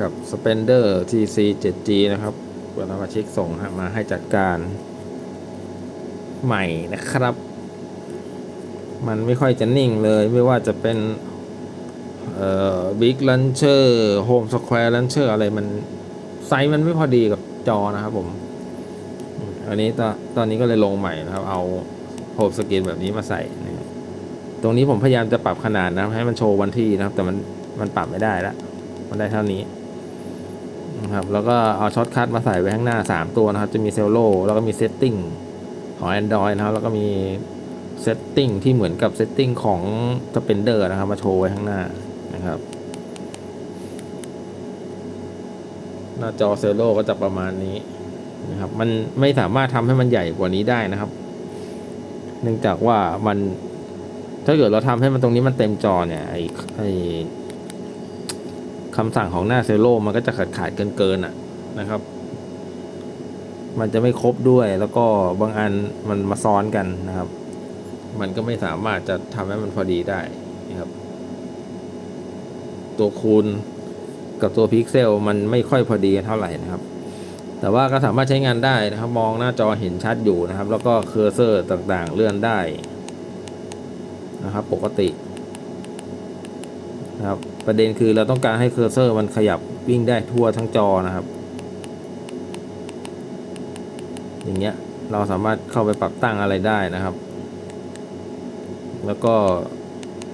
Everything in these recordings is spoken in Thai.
กับ Spender TC 7G นะครับเปิดมาชิกส่งมาให้จัดการใหม่นะครับ มันไม่ค่อยจะนิ่งเลยไม่ว่าจะเป็นเอ่อ Big Launcher Home Square Launcher อะไรมัน ไซส์มันไม่พอดีกับจอนะครับผม อันนี้ตอนตอนนี้ก็เลยลงใหม่นะครับ เอาโฮมสกรีนแบบนี้มาใส่นะตรงนี้ผมพยายามจะปรับขนาดนะให้มันโชว์วันที่นะครับ แต่มันมันปรับไม่ได้ล้วมันได้เท่านี้ นะครับแล้วก็เอาช็อตคัทมาใส่ไว้ข้างหน้า 3 ตัวนะครับ จะมีเซลโลแล้วก็มีเซตติ้งของ Android นะครับ แล้วก็มีเซตติ้งที่เหมือนกับเซตติ้งของ Spender นะครับ มาโชว์ไว้ข้างหน้านะครับ หน้าจอเซลโลก็จะประมาณนี้นะครับ มันไม่สามารถทำให้มันใหญ่กว่านี้ได้นะครับ เนื่องจากว่ามันถ้าเกิดเราทำให้มันตรงนี้มันเต็มจอเนี่ยไอไอ คำสั่งของหน้าเซลโลมันก็จะขาดขาดเกินเกินอะนะครับ มันจะไม่ครบด้วยแล้วก็บางอันมันมาซ้อนกันนะครับ มันก็ไม่สามารถจะทำให้มันพอดีได้นะครับ ตัวคูณกับตัวพิกเซลมันไม่ค่อยพอดีกันเท่าไหร่นะครับ แต่ว่าก็สามารถใช้งานได้นะครับ มองหน้าจอเห็นชัดอยู่นะครับ แล้วก็เคอร์เซอร์ต่างๆเลื่อนได้นะครับ ปกติ นะครับประเด็นคือเราต้องการให้เคอร์เซอร์มันขยับวิ่งได้ทั่วทั้งจอนะครับ อย่างเงี้ยเราสามารถเข้าไปปรับตั้งอะไรได้นะครับ แล้วก็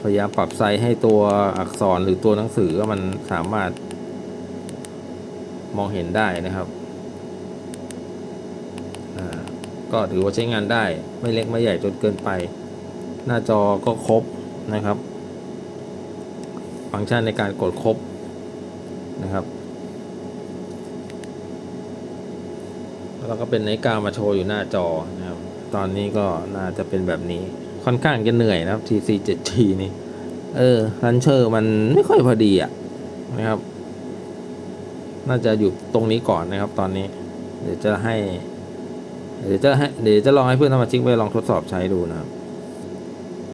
พยายามปรับไซส์ให้ตัวอักษรหรือตัวหนังสือมันสามารถมองเห็นได้นะครับก็ถือว่าใช้งานได้ไม่เล็กไม่ใหญ่จนเกินไป หน้าจอก็ครบนะครับ ฟังก์ชันในการกดครบนะครับแล้วก็เป็นไนท์กามาโชว์อยู่หน้าจอนะครับ ตอนนี้ก็น่าจะเป็นแบบนี้ ค่อนข้างจะเหนื่อยนะครับ TC 7G นี่ เออลันเชอร์มันไม่ค่อยพอดีอะนะครับ น่าจะอยู่ตรงนี้ก่อนนะครับ ตอนนี้ เดี๋ยวจะให้ เดี๋ยวจะให้ เดี๋ยวจะลองให้เพื่อนสมาชิกไปลองทดสอบใช้ดูนะครับ